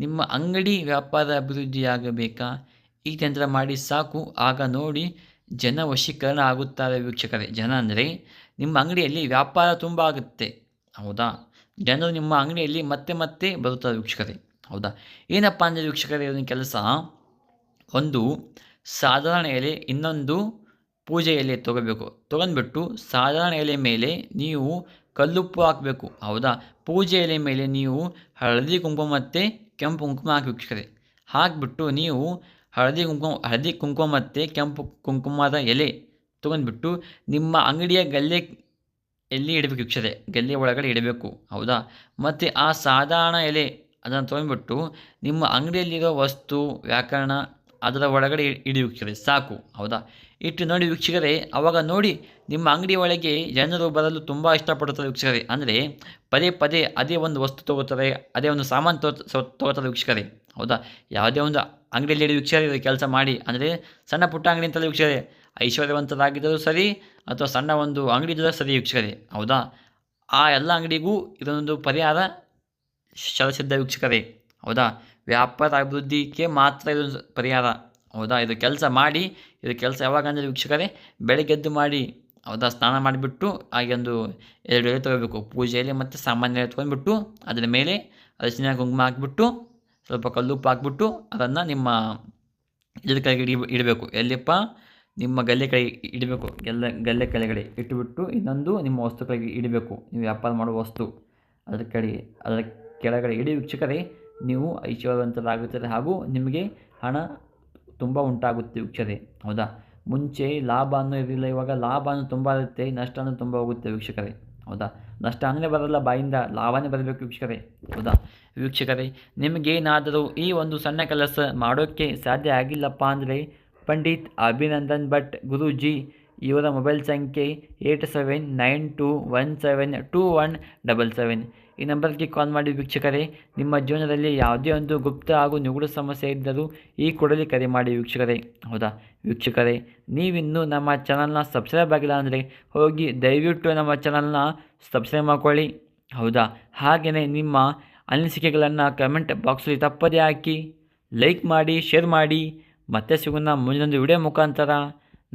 ನಿಮ್ಮ ಅಂಗಡಿ ವ್ಯಾಪಾರ ಅಭಿವೃದ್ಧಿಯಾಗಬೇಕಾ? ಈ ತಂತ್ರ ಮಾಡಿ ಸಾಕು. ಆಗ ನೋಡಿ ಜನ ವಶೀಕರಣ ಆಗುತ್ತಾರೆ ವೀಕ್ಷಕರೇ. ಜನ ಅಂದರೆ ನಿಮ್ಮ ಅಂಗಡಿಯಲ್ಲಿ ವ್ಯಾಪಾರ ತುಂಬ ಆಗುತ್ತೆ. ಹೌದಾ? ಜನರು ನಿಮ್ಮ ಅಂಗಡಿಯಲ್ಲಿ ಮತ್ತೆ ಮತ್ತೆ ಬರುತ್ತಾರೆ ವೀಕ್ಷಕರೇ. ಹೌದಾ? ಏನಪ್ಪ ಅಂದರೆ ವೀಕ್ಷಕರೇ, ಇದೊಂದು ಕೆಲಸ. ಒಂದು ಸಾಧಾರಣ ಎಲೆ, ಇನ್ನೊಂದು ಪೂಜೆ ಎಲೆ ತೊಗೋಬೇಕು. ತೊಗೊಂಡ್ಬಿಟ್ಟು ಸಾಧಾರಣ ಎಲೆ ಮೇಲೆ ನೀವು ಕಲ್ಲುಪ್ಪು ಹಾಕಬೇಕು. ಹೌದಾ? ಪೂಜೆ ಎಲೆ ಮೇಲೆ ನೀವು ಹಳದಿ ಕುಂಕುಮ ಮತ್ತು ಕೆಂಪು ಕುಂಕುಮ ಹಾಕಿ ಹಾಕಿಬಿಟ್ಟು ನೀವು ಹಳದಿ ಕುಂಕುಮ ಹಳದಿ ಕುಂಕುಮ ಮತ್ತು ಕೆಂಪು ಕುಂಕುಮದ ಎಲೆ ತೊಗೊಂಡ್ಬಿಟ್ಟು ನಿಮ್ಮ ಅಂಗಡಿಯ ಗಲ್ಲೆ ಎಲ್ಲಿ ಇಡಬೇಕು ವೀಕ್ಷರೇ ಗಲ್ಲೆ ಒಳಗಡೆ ಇಡಬೇಕು, ಹೌದಾ? ಮತ್ತು ಆ ಸಾಧಾರಣ ಎಲೆ ಅದನ್ನು ತೊಗೊಂಡ್ಬಿಟ್ಟು ನಿಮ್ಮ ಅಂಗಡಿಯಲ್ಲಿರೋ ವಸ್ತು, ವ್ಯಾಕರಣ ಅದರ ಒಳಗಡೆ ಇಡಿ ವೀಕ್ಷಕರೇ ಸಾಕು. ಹೌದಾ? ಇಟ್ಟು ನೋಡಿ ವೀಕ್ಷಕರೇ, ಅವಾಗ ನೋಡಿ ನಿಮ್ಮ ಅಂಗಡಿ ಒಳಗೆ ಜನರು ಬರಲು ತುಂಬ ಇಷ್ಟಪಡುತ್ತಾರೆ ವೀಕ್ಷಕರೇ. ಅಂದರೆ ಪದೇ ಪದೇ ಅದೇ ಒಂದು ವಸ್ತು ತಗೋತಾರೆ, ಅದೇ ಒಂದು ಸಾಮಾನು ತೋ ತಗೋತಾರೆ ವೀಕ್ಷಕರೇ. ಹೌದಾ? ಯಾವುದೇ ಒಂದು ಅಂಗಡಿಯಲ್ಲಿ ವೀಕ್ಷಕರೇ ಕೆಲಸ ಮಾಡಿ. ಅಂದರೆ ಸಣ್ಣ ಪುಟ್ಟ ಅಂಗಡಿ ಅಂತಲೇ ವೀಕ್ಷಕರೇ. ಐಶ್ವರ್ಯವಂತರಾಗಿದ್ದರೂ ಸರಿ ಅಥವಾ ಸಣ್ಣ ಒಂದು ಅಂಗಡಿ ಇದ್ದರೂ ಸರಿ ವೀಕ್ಷಕರೇ. ಹೌದಾ? ಆ ಎಲ್ಲ ಅಂಗಡಿಗೂ ಇದೊಂದು ಪರಿಹಾರ ಶರಸಿದ್ಧ ವೀಕ್ಷಕರೇ. ಹೌದಾ? ವ್ಯಾಪಾರ ಅಭಿವೃದ್ಧಿಗೆ ಮಾತ್ರ ಇದು ಪರಿಹಾರ. ಹೌದಾ? ಇದು ಕೆಲಸ ಮಾಡಿ, ಇದು ಕೆಲಸ ಯಾವಾಗ ಅಂದರೆ ವೀಕ್ಷಕರೇ ಬೆಳಗ್ಗೆದ್ದು ಮಾಡಿ, ಹೌದಾ? ಸ್ನಾನ ಮಾಡಿಬಿಟ್ಟು, ಹಾಗೆ ಒಂದು ಎರಡು ಎಳೆ ತೊಗೋಬೇಕು. ಪೂಜೆಯಲ್ಲಿ ಮತ್ತು ಸಾಮಾನ್ಯ ತೊಗೊಂಡ್ಬಿಟ್ಟು, ಅದರ ಮೇಲೆ ಅರಿಶಿನ, ಕುಂಕುಮ ಹಾಕ್ಬಿಟ್ಟು, ಸ್ವಲ್ಪ ಕಲ್ಲುಪ್ಪು ಹಾಕ್ಬಿಟ್ಟು, ಅದನ್ನು ನಿಮ್ಮ ಇದ್ರ ಕೆಳಗೆ ಇಡಿ, ಇಡಬೇಕು. ಎಲ್ಲಿಪ್ಪ ನಿಮ್ಮ ಗಲ್ಲೆ ಕಡೆ ಇಡಬೇಕು. ಗಲ್ಲೆ ಗಲ್ಲೆ ಕೆಳಗಡೆ ಇಟ್ಟುಬಿಟ್ಟು, ಇನ್ನೊಂದು ನಿಮ್ಮ ವಸ್ತು ಕೆಳಗೆ ಇಡಬೇಕು. ನೀವು ವ್ಯಾಪಾರ ಮಾಡುವ ವಸ್ತು. ಅದರ ಕಡೆ, ಅದರ ಕೆಳಗಡೆ ಇಡಿ ವೀಕ್ಷಕರೇ ನೀವು ಐಶ್ವರ್ಯವಂತರಾಗುತ್ತದೆ ಹಾಗೂ ನಿಮಗೆ ಹಣ ತುಂಬ ಉಂಟಾಗುತ್ತೆ ಹೌದಾ? ಮುಂಚೆ ಲಾಭ ಅನ್ನೋ ಇರಲಿಲ್ಲ, ಇವಾಗ ಲಾಭ ಅನ್ನೋ ತುಂಬ ಇರುತ್ತೆ ನಷ್ಟ ಅನ್ನೋ ತುಂಬ ಹೋಗುತ್ತೆ, ವೀಕ್ಷಕರೇ. ಹೌದಾ? ನಷ್ಟ ಅಂದರೆ ಬರಲ್ಲ, ಬಾಯಿಂದ ಲಾಭನೇ ಬರಬೇಕು, ವೀಕ್ಷಕರೇ. ಹೌದಾ? ವೀಕ್ಷಕರೇ, ನಿಮಗೇನಾದರೂ ಈ ಒಂದು ಸಣ್ಣ ಕೆಲಸ ಮಾಡೋಕ್ಕೆ ಸಾಧ್ಯ ಆಗಿಲ್ಲಪ್ಪ ಅಂದರೆ ಪಂಡಿತ್ ಅಭಿನಂದನ್ ಭಟ್ ಗುರೂಜಿ ಇವರ ಮೊಬೈಲ್ ಸಂಖ್ಯೆ eight seven nine two one seven two one double seven. ಈ ನಂಬರ್ಗೆ ಕಾಲ್ ಮಾಡಿ ವೀಕ್ಷಕರೇ, ನಿಮ್ಮ ಜೀವನದಲ್ಲಿ ಯಾವುದೇ ಒಂದು ಗುಪ್ತ ಹಾಗೂ ನಿಗೂಢ ಸಮಸ್ಯೆ ಇದ್ದರೂ ಈ ಕೂಡಲೇ ಕರೆ ಮಾಡಿ ವೀಕ್ಷಕರೇ. ಹೌದಾ? ವೀಕ್ಷಕರೇ, ನೀವಿನ್ನೂ ನಮ್ಮ ಚಾನಲ್ನ ಸಬ್ಸ್ಕ್ರೈಬ್ ಆಗಿಲ್ಲ ಅಂದರೆ ಹೋಗಿ ದಯವಿಟ್ಟು ನಮ್ಮ ಚಾನಲ್ನ ಸಬ್ಸ್ಕ್ರೈಬ್ ಮಾಡ್ಕೊಳ್ಳಿ. ಹೌದಾ? ಹಾಗೆಯೇ ನಿಮ್ಮ ಅನಿಸಿಕೆಗಳನ್ನು ಕಮೆಂಟ್ ಬಾಕ್ಸಲ್ಲಿ ತಪ್ಪದೇ ಹಾಕಿ ಲೈಕ್ ಮಾಡಿ, ಶೇರ್ ಮಾಡಿ. ಮತ್ತೆ ಸಿಗೋಣ ಮುಂದೊಂದು ವಿಡಿಯೋ ಮುಖಾಂತರ.